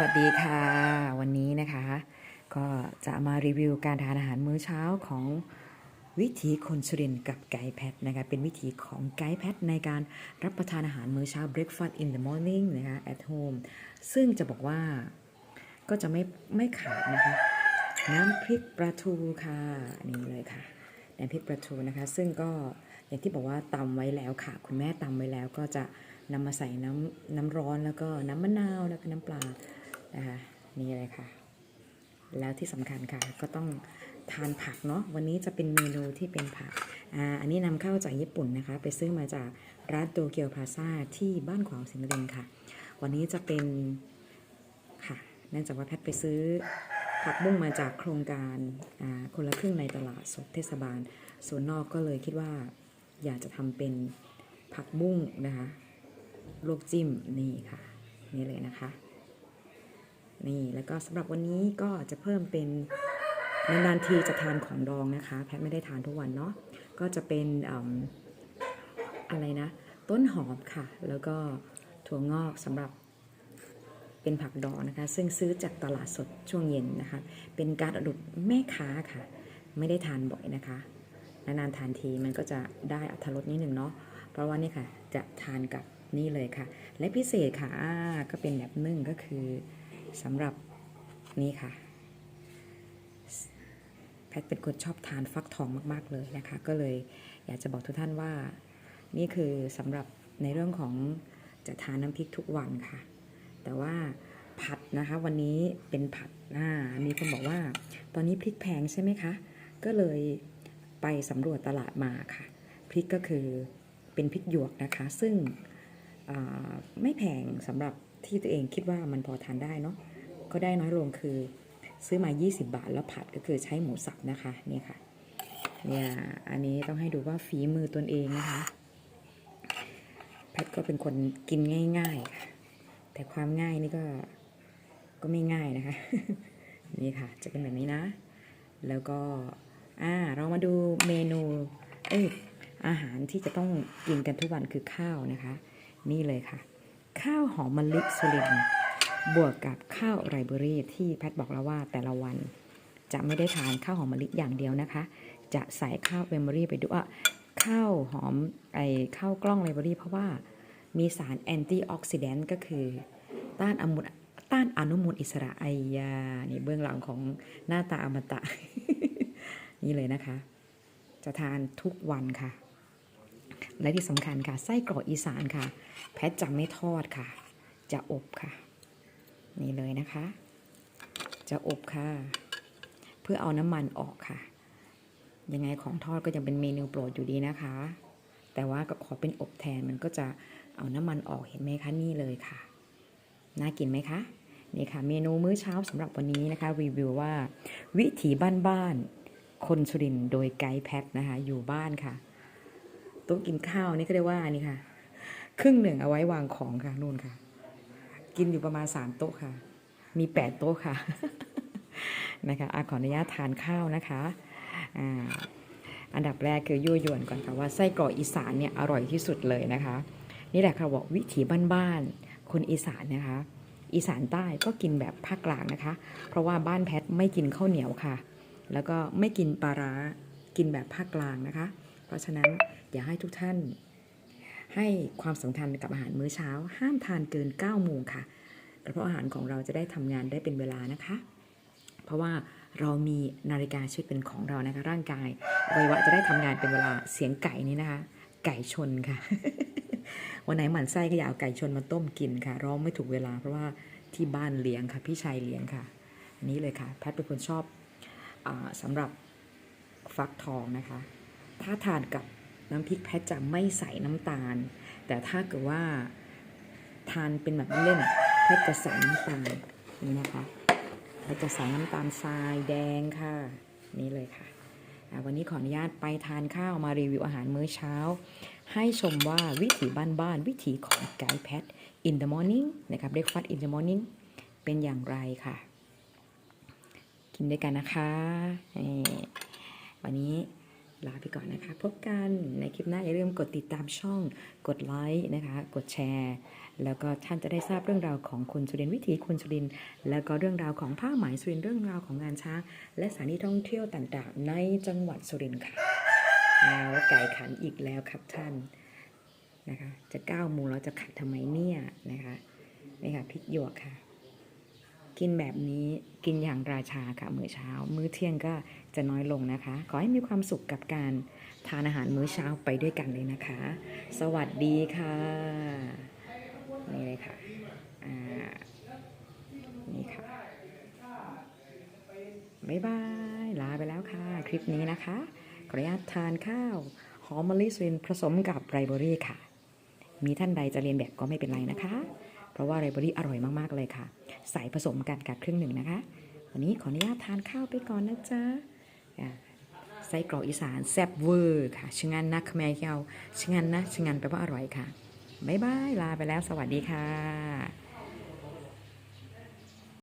วัสดีค่ะ วันนี้นะคะ ก็จะมารีวิวการทานอาหารมื้อเช้าของวิถีคนสุรินทร์กับไกด์แพทนะคะเป็นวิถีของไกด์แพทในการรับประทานอาหารมื้อเช้า breakfast in the morning นะคะ at home ซึ่งจะบอกว่าก็จะไม่ไม่ขาดนะคะ น้ำพริกปลาทูค่ะนี่เลยค่ะน้ำพริกปลาทูนะคะ ซึ่งก็อย่างที่บอกว่าตำไว้แล้วค่ะ คุณแม่ตำไว้แล้วก็จะนำมาใส่น้ำน้ำร้อนแล้วก็น้ำมะนาวแล้วก็น้ำปลา นะคะนี่เลยค่ะ แล้วที่สำคัญค่ะก็ต้องทานผักเนาะวันนี้จะเป็นเมนูที่เป็นผักอ่าอันนี้นำเข้าจากญี่ปุ่นนะคะ ไปซื้อมาจากร้านโตเกียวพาซาที่บ้านขวางสิงห์บุรีค่ะ วันนี้จะเป็นค่ะเนื่องจากว่าแพทไปซื้อผักบุ้งมาจากโครงการอ่าคนละครึ่งในตลาดสดเทศบาลส่วนนอกก็เลยคิดว่าอยากจะทำเป็นผักบุ้งนะคะลวกจิ้มนี่ค่ะ นี่เลยนะคะ นี่แล้วก็สำหรับวันนี้ก็จะเพิ่มเป็นนานๆทีจะทานของดองนะคะ แพทไม่ได้ทานทุกวันเนาะก็จะเป็นออะไรนะ ต้นหอมค่ะ แล้วก็ถั่วงอกสำหรับเป็นผักดองนะคะ ซึ่งซื้อจากตลาดสดช่วงเย็นนะคะ เป็นการอดุดแม่ค้าค่ะ ไม่ได้ทานบ่อยนะคะนานๆทานทีมันก็จะได้อัตรสนิดหนึ่งเนาะเพราะว่านี่ค่ะจะทานกับนี่เลยค่ะ และพิเศษค่ะก็เป็นแบบนึ่งก็คือ สำหรับนี่ค่ะ แพทเป็นคนชอบทานฟักทองมาก ๆ เลยนะคะ ก็เลยอยากจะบอกทุกท่านว่า นี่คือสำหรับในเรื่องของจะทานน้ำพริกทุกวันค่ะ แต่ว่าผัดนะคะ วันนี้เป็นผัดอ่ามีคนบอกว่า ตอนนี้พริกแพงใช่ไหมคะ ก็เลยไปสำรวจตลาดมาค่ะ พริกก็คือเป็นพริกหยวกนะคะ ซึ่งไม่แพงสำหรับ ที่ตัวเองคิดว่ามันพอทานได้เนาะก็ได้น้อยลงคือซื้อมา 20 บาทแล้วผัดก็คือใช้หมูสับนะคะนี่ค่ะเนี่ยอันนี้ต้องให้ดูว่าฝีมือตนเองนะคะแพทก็เป็นคนกินง่ายๆ แต่ความง่ายนี่ก็ก็ไม่ง่ายนะคะ นี่ค่ะ จะเป็นแบบนี้นะ แล้วก็อ่าเรามาดูเมนูเอ้ยอาหารที่จะต้องกินกันทุกวันคือข้าวนะคะ นี่เลยค่ะ ข้าวหอมมะลิสุรินบวกกับข้าวไรเบอรี่ที่แพทย์บอกแล้วว่าแต่ละวัน จะไม่ได้ทานข้าวหอมมะลิอย่างเดียวนะคะ จะใส่ข้าวเบเบอรี่ไปด้วยข้าวหอมไอข้าวกล้องไรเบอรี่เพราะว่ามีสารแอนตี้ออกซิแดนต์ก็คือ ต้านอนุมูลต้านอนุมูลอิสระไอยานี่เบื้องหลังของหน้าตาอมตะ นี่เลยนะคะ จะทานทุกวันค่ะ และที่สำคัญค่ะไส้กรอกอีสานค่ะ แพทจะไม่ทอดค่ะ จะอบค่ะ นี่เลยนะคะ จะอบค่ะ เพื่อเอาน้ำมันออกค่ะ ยังไงของทอดก็ยังเป็นเมนูโปรดอยู่ดีนะคะ แต่ว่าก็ขอเป็นอบแทนมันก็จะเอาน้ำมันออกเห็นไหมคะนี่เลยค่ะ น่ากินไหมคะนี่ค่ะ เมนูมื้อเช้าสำหรับวันนี้นะคะ รีวิวว่า วิถีบ้านๆคนสุรินโดยไกด์แพทนะคะ อยู่บ้านค่ะ โต๊ะกินข้าวนี่ก็เรียกว่านี่ค่ะ ครึ่งหนึ่งเอาไว้วางของค่ะนู่นค่ะ กินอยู่ประมาณสามโต๊ะค่ะ มีแปดโต๊ะค่ะนะคะอขออนุญาตทานข้าวนะคะอ่าอันดับแรกคือยั่วยวนก่อนค่ะว่าไส้กรอกอีสานเนี่ยอร่อยที่สุดเลยนะคะ นี่แหละค่ะบอกวิถีบ้านๆคนอีสานนะคะ อีสานใต้ก็กินแบบภาคกลางนะคะ เพราะว่าบ้านแพทไม่กินข้าวเหนียวค่ะ แล้วก็ไม่กินปลาร้ากินแบบภาคกลางนะคะ เพราะฉะนั้นอยากให้ทุกท่านให้ความสำคัญกับอาหารมื้อเช้า ห้ามทานเกิน9โมงค่ะกระเพาะอาหารของเราจะได้ทำงานได้เป็นเวลานะคะ เพราะว่าเรามีนาฬิกาชีวิตเป็นของเรานะคะ ร่างกายอวัยวะจะได้ทำงานเป็นเวลาเสียงไก่นี่นะคะ ไก่ชนค่ะ วันไหนหมั่นไส้ก็อย่าเอาไก่ชนมาต้มกินค่ะร้องไม่ถูกเวลาเพราะว่าที่บ้านเลี้ยงค่ะ พี่ชายเลี้ยงค่ะ อันนี้เลยค่ะ แพทย์เป็นคนชอบอสำหรับฟักทองนะคะ ถ้าทานกับน้ำพริกแพทย์จะไม่ใส่น้ำตาล แต่ถ้าเกิดว่าทานเป็นแบบเล่นแพทย์จะใส่น้ำตาลนี่นะคะแพทย์จะใส่น้ำตาลทรายแดงค่ะ นี่เลยค่ะ วันนี้ขออนุญาตไปทานข้าวมารีวิวอาหารมื้อเช้า ให้ชมว่าวิถีบ้านๆวิถีของไกด์แพท in the morning นะครับ breakfast in the morning เป็นอย่างไรค่ะ กินด้วยกันนะคะ วันนี้ ลาไปก่อนนะคะ พบกันในคลิปหน้าอย่าลืมกดติดตามช่อง กดไลค์นะคะ กดแชร์ แล้วก็ท่านจะได้ทราบเรื่องราวของคนสุรินวิถีคนสุรินแล้วก็เรื่องราวของผ้าไหมสุรินเรื่องราวของงานช้างและสถานที่ท่องเที่ยวต่างๆ ในจังหวัดสุรินทร์ค่ะแล้วไก่ขันอีกแล้วครับท่านนะคะ จะเก้าโมงแล้วจะขัดทำไมเนี่ยนะคะนี่ค่ะพริกหยวกค่ะ กินแบบนี้กินอย่างราชาค่ะมื้อเช้า มื้อเที่ยงก็จะน้อยลงนะคะ ขอให้มีความสุขกับการทานอาหารมื้อเช้าไปด้วยกันเลยนะคะ สวัสดีค่ะ นี่เลยค่ะนี่ค่ะบ๊ายบาย ลาไปแล้วค่ะ คลิปนี้นะคะขออนุญาตทานข้าวหอมมะลิสวินผสมกับไรเบอรี่ค่ะ มีท่านใดจะเรียนแบบก็ไม่เป็นไรนะคะ เพราะว่าไรเบอรี่อร่อยมากๆเลยค่ะ ใส่ผสมกันกับครึ่งหนึ่งนะคะ วันนี้ขออนุญาตทานข้าวไปก่อนนะจ๊ะไส้กรอกอีสานแซ่บเวอร์ค่ะชะงันนะขแมเยาชะงันนะชะงันแปลว่าอร่อยค่ะบ๊ายบายลาไปแล้วสวัสดีค่ะ